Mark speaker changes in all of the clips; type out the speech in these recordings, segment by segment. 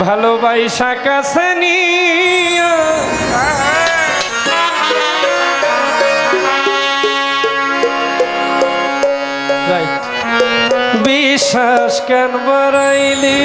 Speaker 1: ভালোবাসা কাছে বিশ্বাস কেন বাড়াইলি?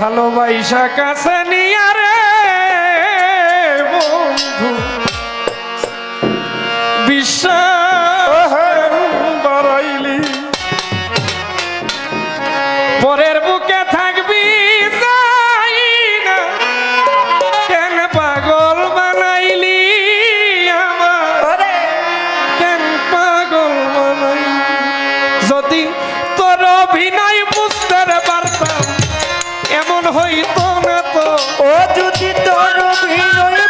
Speaker 1: ভালোবাসা কাছে নিয়ারে বন্ধু। হইত না তো।
Speaker 2: ও যদি তোর অভিনয়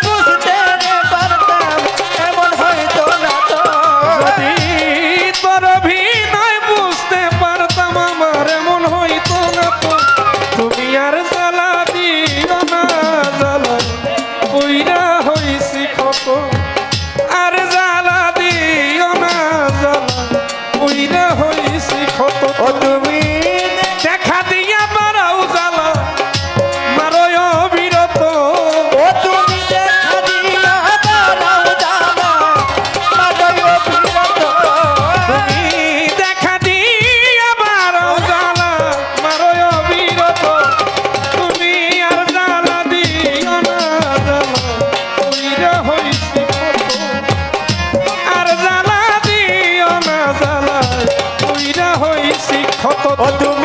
Speaker 1: Otro.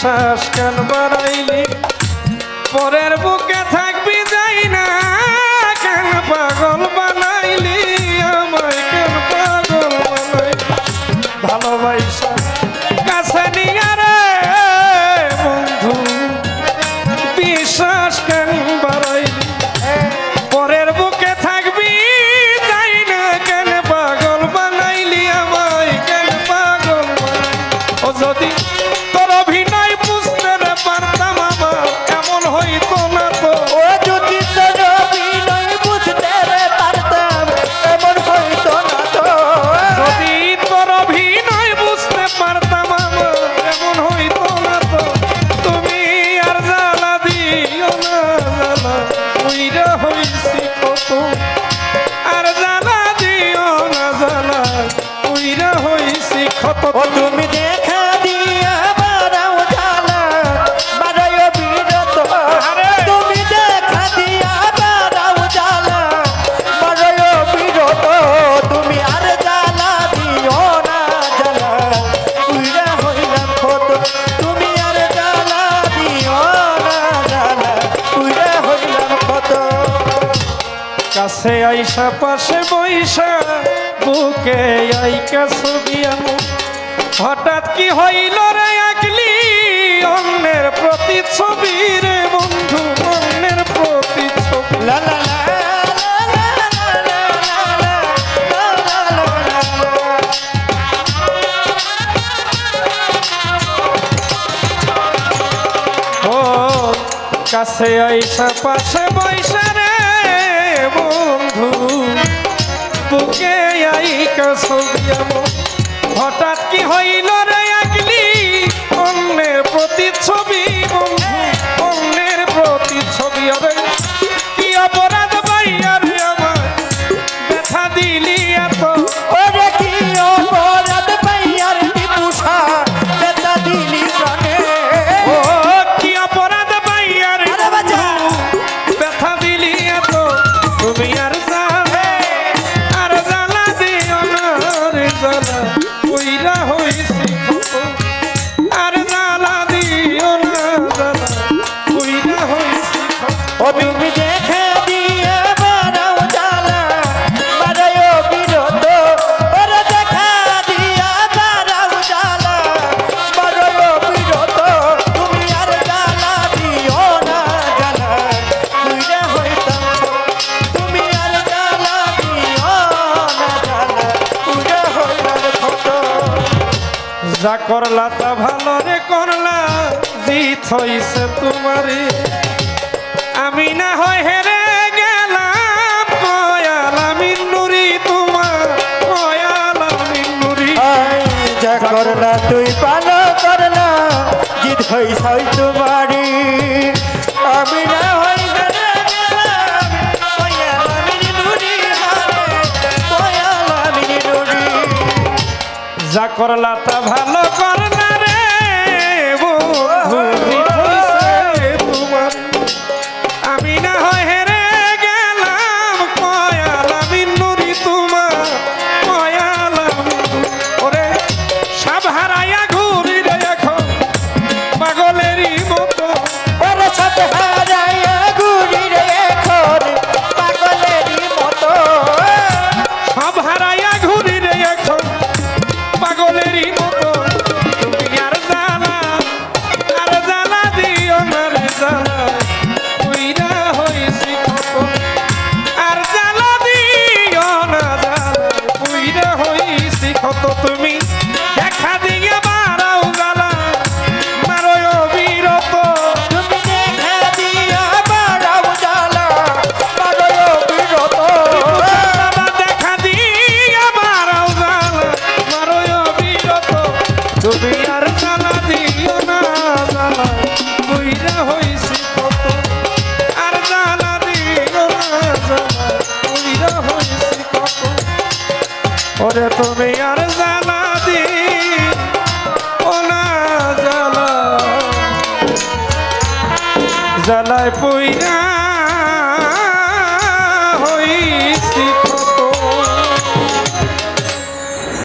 Speaker 1: Texas. পাশে বৈশা বুকে আইকা ছবি আমি হঠাৎ কি হইল রে একলি অন্যের প্রতি ছবি রে বন্ধু অন্যের প্রতি ছবি কাছে আইসা পাশে বৈশা রে বন্ধু বুকে আই কাছ হঠাৎ কি হইল রে? করলা তা ভালো রে করলা জিত হইছে তোমারে। আমি না হয় হেরে গেলাম কয়াল আমি নুরি তোমার কয়াল আমি নুরি।
Speaker 2: যা করলা তুই করলা জিত তোমারে আমি না
Speaker 1: করলা তা ভালো ওরে তুমি আর জানা দি না জ্বালা। জ্বালায় পুইরা